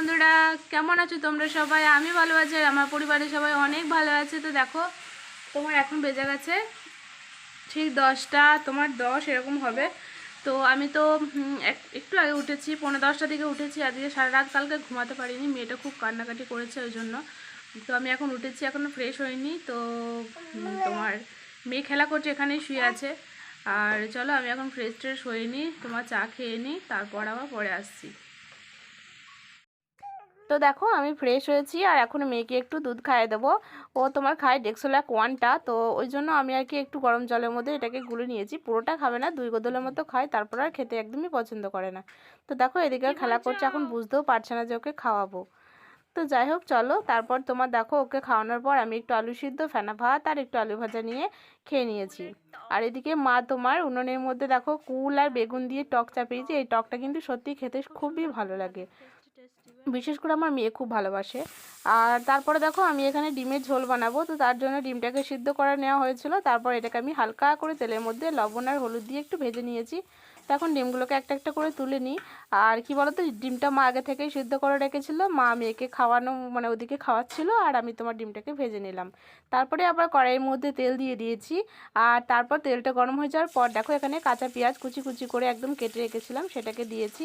বন্ধুরা, কেমন আছো তোমরা সবাই? আমি ভালো আছি, আর আমার পরিবারের সবাই অনেক ভালো আছে। তো দেখো, তোমার এখন বেজে গেছে ঠিক দশটা, তোমার দশ এরকম হবে। তো আমি তো এক- একটু আগে উঠেছি পনেরো দশটা দিকে উঠেছি। আজকে সারা রাত কালকে ঘুমাতে পারিনি, মেয়েটা খুব কান্নাকাটি করেছে ওই জন্য। তো আমি এখন উঠেছি এখনও ফ্রেশ হইনি। তো তোমার মেয়ে খেলা করছে, এখানেই শুয়ে আছে। আর চলো, আমি এখন ফ্রেশ ট্রেশ হইনি তোমার চা খেয়ে নিই তারপর আবার পরে আসছি। তো দেখো আমি ফ্রেশ হয়েছি আর এখন মেয়েকে একটু দুধ খাইয়ে দেবো। ও তোমার খায় ডেক্সোলাক ওয়ানটা তো ওই জন্য আমি আর কি একটু গরম জলের মধ্যে এটাকে গুলে নিয়েছি। পুরোটা খাবে না দুই গোদলের মতো খায় তারপর আর খেতে একদমই পছন্দ করে না। তো দেখো এদিকে খেলা করছে এখন বুঝতেও পারছে না যে ওকে খাওয়াবো। তো যাই হোক চলো তারপর তোমার দেখো ওকে খাওয়ানোর পর আমি একটু আলু সিদ্ধ ফেনা ভাত আর একটু আলু ভাজা নিয়ে খেয়ে নিয়েছি। আর এদিকে মা তোমার উনুনের মধ্যে দেখো কুল আর বেগুন দিয়ে টক চাপিয়েছি এই টকটা কিন্তু সত্যি খেতে খুবই ভালো লাগে। বিশেষ করে আমার মেয়ে খুব ভালোবাসে। আর তারপরে দেখো আমি এখানে ডিমের ঝোল বানাবো, তো তার জন্য ডিমটাকে সিদ্ধ করে নেওয়া হয়েছিল। তারপর এটাকে আমি হালকা করে তেলের মধ্যে লবণ আর হলুদ দিয়ে একটু ভেজে নিয়েছি। এখন ডিমগুলোকে একটা একটা করে তুলে নিই। আর কি বলতো, ডিমটা মা আগে থেকেই সিদ্ধ করে রেখেছিল। মা মেয়েকে খাওয়ানো মানে ওদিকে খাওয়াচ্ছিল আর আমি তোমার ডিমটাকে ভেজে নিলাম। তারপরে আবার কড়াইয়ের মধ্যে তেল দিয়ে দিয়েছি। আর তারপর তেলটা গরম হয়ে যাওয়ার পর দেখো এখানে কাঁচা পেঁয়াজ কুচি কুচি করে একদম কেটে রেখেছিলাম, সেটাকে দিয়েছি।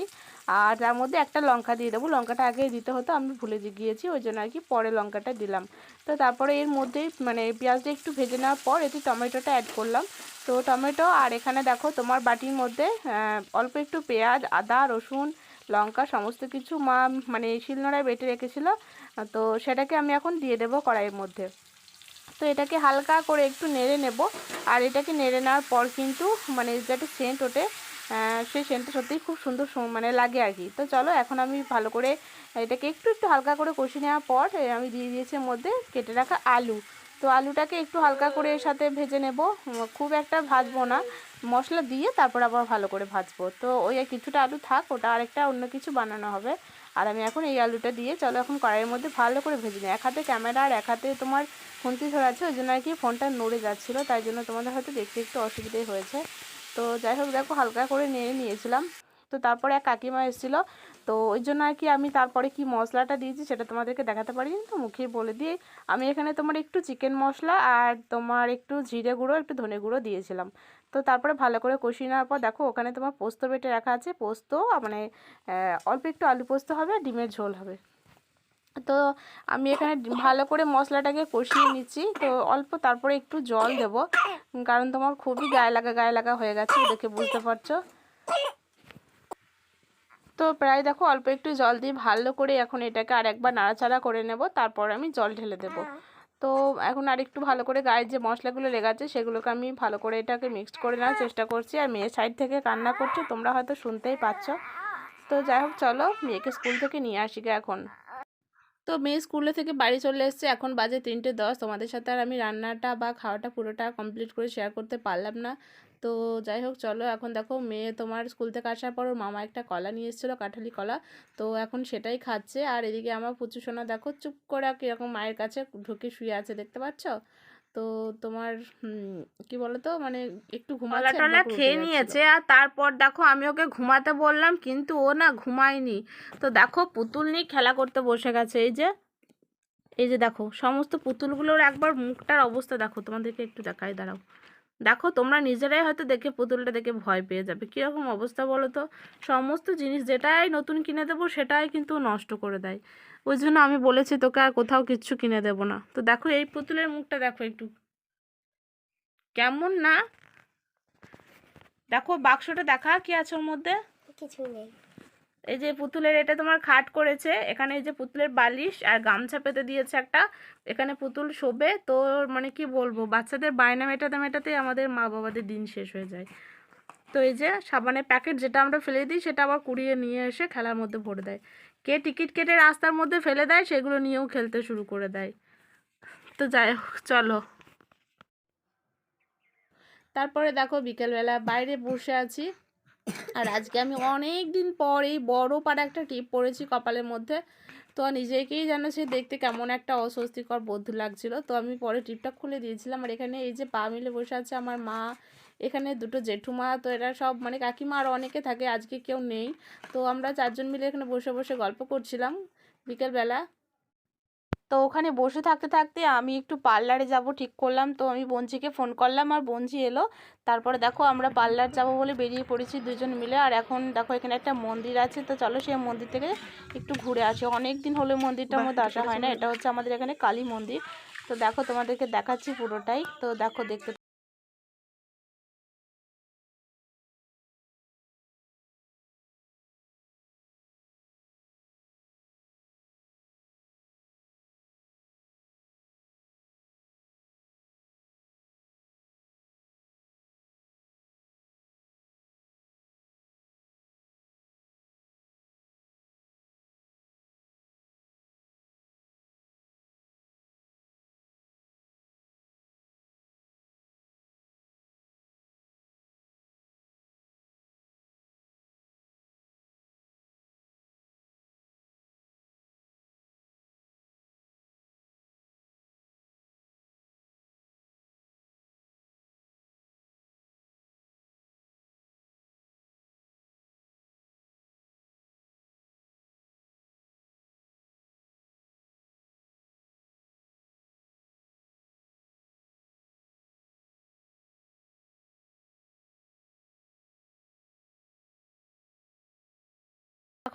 আর তার মধ্যে একটা লঙ্কা দিয়ে দেবো। লঙ্কাটা আগে দিতে হতো, আমি ভুলে গিয়েছি, ওই জন্য আর কি পরে লঙ্কাটা দিলাম। তো তারপরে এর মধ্যেই মানে পেঁয়াজটা একটু ভেজে নেওয়ার পর এতে টমেটোটা অ্যাড করলাম। তো টমেটো আর এখানে দেখো তোমার বাটির মধ্যে অল্প একটু পেঁয়াজ, আদা, রসুন, লঙ্কা সমস্ত কিছু মা মানে শিলনোড়ায় বেটে রেখেছিল। তো সেটাকে আমি এখন দিয়ে দেবো কড়াইয়ের মধ্যে। তো এটাকে হালকা করে একটু নেড়ে নেব। আর এটাকে নেড়ে নেওয়ার পর কিন্তু মানে যাতে সেন্ট ওঠে সেই সেন্টটা সত্যিই খুব সুন্দর মানে লাগে আর কি। তো চলো, এখন আমি ভালো করে এটাকে একটু একটু হালকা করে কষিয়ে নেওয়ার পর আমি দিয়ে দিয়েছি মধ্যে কেটে রাখা আলু। তো আলুটাকে একটু হালকা করে এর সাথে ভেজে নেব। খুব একটা ভাজবো না। মশলা দিয়ে তারপর আবার ভালো করে ভাজবো। তো ওই কিছুটা আলু থাক, ওটা আরেকটা অন্য কিছু বানানো হবে। আর আমি এখন এই আলুটা দিয়ে চলো, এখন কড়াইয়ের মধ্যে ভালো করে ভেজে নিই। এক হাতে ক্যামেরা আর এক হাতে তোমার খুন্তি ধরে আছে, ওই জন্য আর কি ফোনটা নড়ে যাচ্ছিল, তাই জন্য তোমাদের হয়তো দেখতে একটু অসুবিধাই হয়েছে। তো যাই হোক দেখো, হালকা করে নিয়ে নিয়েছিলাম। তো তারপরে এক কাকিমা এসেছিল। তো ওই জন্য আর কি আমি তারপরে কি মশলাটা দিয়েছি সেটা তোমাদেরকে দেখাতে পারিনি, তো মুখেই বলে দিয়ে আমি এখানে তোমার একটু চিকেন মশলা আর তোমার একটু জিরে গুঁড়ো, একটু ধনে গুঁড়ো দিয়েছিলাম। তো তারপরে ভালো করে কষিয়ে নেওয়ার পর দেখো, ওখানে তোমার পোস্ত বেটে রাখা আছে। পোস্ত মানে অল্প একটু আলু পোস্ত হবে আর ডিমের ঝোল হবে। তো আমি এখানে ভালো করে মশলাটাকে কষিয়ে নিচ্ছি। তো অল্প তারপরে একটু জল দেবো। কারণ তোমার খুবই গায়ে লাগা গায়ে লাগা হয়ে গেছে দেখে বুঝতে পারছ। তো প্রায় দেখো অল্প একটু জল দিয়ে ভালো করে এখন এটাকে আর একবার নাড়াচাড়া করে নেব, তারপর আমি জল ঢেলে দেবো। তো এখন আর একটু ভালো করে গায়ের যে মশলাগুলো লেগেছে সেগুলোকে আমি ভালো করে এটাকে মিক্সড করে নেওয়ার চেষ্টা করছি। আর মেয়ের সাইড থেকে কান্না করছে, তোমরা হয়তো শুনতেই পাচ্ছ। তো যাই হোক, চলো মেয়েকে স্কুল থেকে নিয়ে আসি এখন। তো মেয়ে স্কুলে থেকে বাড়ি চলে এসছে। এখন বাজে তিনটে দশ। তোমাদের সাথে আর আমি রান্নাটা বা খাওয়াটা পুরোটা কমপ্লিট করে শেয়ার করতে পারলাম না। তো যাই হোক, চলো এখন দেখো মেয়ে তোমার স্কুল থেকে আসার পর ওর মামা একটা কলা নিয়ে এসেছিল, কাঁঠালি কলা। তো এখন সেটাই খাচ্ছে। আর এদিকে আমার পুচু সোনা দেখো চুপ করে কীরকম মায়ের কাছে ঢুকে শুয়ে আছে, দেখতে পাচ্ছ? তো তোমার কি বলতো মানে একটু ঘুমাচ্ছে টলা খেয়ে নিয়েছে আর তারপর দেখো আমি ওকে ঘুমাতে বললাম কিন্তু ও না ঘুমায়নি। তো দেখো পুতুল নিয়ে খেলা করতে বসে গেছে। এই যে এই যে দেখো সমস্ত পুতুলগুলোর একবার মুখটার অবস্থা দেখো তোমাদেরকে একটু দেখাই দাঁড়াও। দেখো তোমরা নিজেরাই হয়তো দেখে পুতুলটা দেখে ভয় পেয়ে যাবে। কীরকম অবস্থা বলো তো? সমস্ত জিনিস যেটাই নতুন কিনে দেবো, সেটাই কিন্তু নষ্ট করে দেয়। ওই জন্য আমি বলেছি তোকে আর কোথাও কিচ্ছু কিনে দেবো না। তো দেখো এই পুতুলের মুখটা দেখো একটু। কেমন না? দেখো বাক্সটা দেখা কি আছে ওর মধ্যে? কিছু নেই। এই যে পুতুলের এটা তোমার খাট করেছে, এখানে এই যে পুতুলের বালিশ আর গামছা পেতে দিয়েছে একটা, এখানে পুতুল শোবে, তো মানে কি বলব, বাচ্চাদের বায়না মেটাতে মেটাতে আমাদের মা বাবাদের দিন শেষ হয়ে যায়। তো এই যে সাবানের প্যাকেট যেটা আমরা ফেলে দিই, সেটা আবার কুড়িয়ে নিয়ে এসে খেলার মধ্যে ভরে দেয়। কে টিকিট কেটে রাস্তার মধ্যে ফেলে দেয়, সেগুলো নিয়েও খেলতে শুরু করে দেয়। তো যাই হোক, চলো। তারপরে দেখো বিকেলবেলা বাইরে বসে আছি। আর আজকে আমি অনেক দিন পর এই বড় পাড়া একটা টিপ পরেছি কপালের মধ্যে। তো নিজেকেই যেন সে দেখতে কেমন একটা অস্বস্তিকর বোধ লাগছিল। তো আমি পরে টিপটা খুলে দিয়েছিলাম। আর এখানে এই যে পা মিলে বসে আছে আমার মা, এখানে দুটো জেঠুমা, তো এরা সব মানে কাকিমা আর অনেকে থাকে, আজকে কেউ নেই। তো আমরা চারজন মিলে এখানে বসে বসে গল্প করছিলাম। বিকেলবেলা তো ওখানে বসে থাকতে থাকতে আমি একটু পার্লারে যাব ঠিক করলাম। তো আমি বঞ্জিকে ফোন করলাম আর বঞ্জি এলো। তারপরে দেখো আমরা পার্লার যাব বলে বেরিয়ে পড়েছি দুজন মিলে। আর এখন দেখো এখানে একটা মন্দির আছে। তো চলো সেই মন্দির থেকে একটু ঘুরে আসি। অনেক দিন হলো মন্দিরটার মধ্যে আসা হয় না। এটা হচ্ছে আমাদের এখানে কালী মন্দির। তো দেখো তোমাদেরকে দেখাচ্ছি পুরোটাই। তো দেখো দেখতে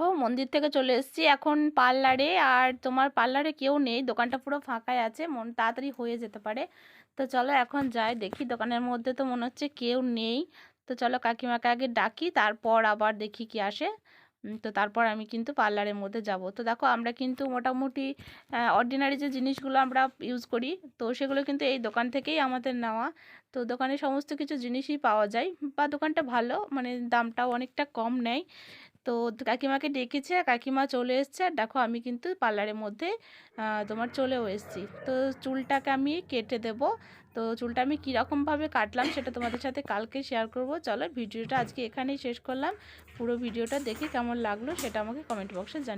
দেখো মন্দির থেকে চলে এসেছি। এখন পার্লারে আর তোমার পার্লারে কেউ নেই, দোকানটা পুরো ফাঁকাই আছে, মন তাড়াতাড়ি হয়ে যেতে পারে। তো চলো এখন যাই, দেখি দোকানের মধ্যে তো মনে হচ্ছে কেউ নেই। তো চলো কাকিমাকে আগে ডাকি, তারপর আবার দেখি কি আসে। তো তারপর আমি কিন্তু পার্লারের মধ্যে যাব। তো দেখো আমরা কিন্তু মোটামুটি অর্ডিনারি যে জিনিসগুলো আমরা ইউজ করি, তো সেগুলো কিন্তু এই দোকান থেকেই আমাদের নেওয়া। তো দোকানে সমস্ত কিছু জিনিসই পাওয়া যায়, বা দোকানটা ভালো মানে দামটাও অনেকটা কম নেয়। তো কাকিমাকে ডেকেছে, কাকিমা চলে এসছে। আর দেখো আমি কিন্তু পার্লারের মধ্যে তোমার চলেও এসেছি। তো চুলটাকে আমি কেটে দেব। তো চুলটা আমি কীরকমভাবে কাটলাম সেটা তোমাদের সাথে কালকে শেয়ার করব। চলো ভিডিওটা আজকে এখানেই শেষ করলাম। পুরো ভিডিওটা দেখে কেমন লাগল সেটা আমাকে কমেন্ট বক্সে জানিয়ে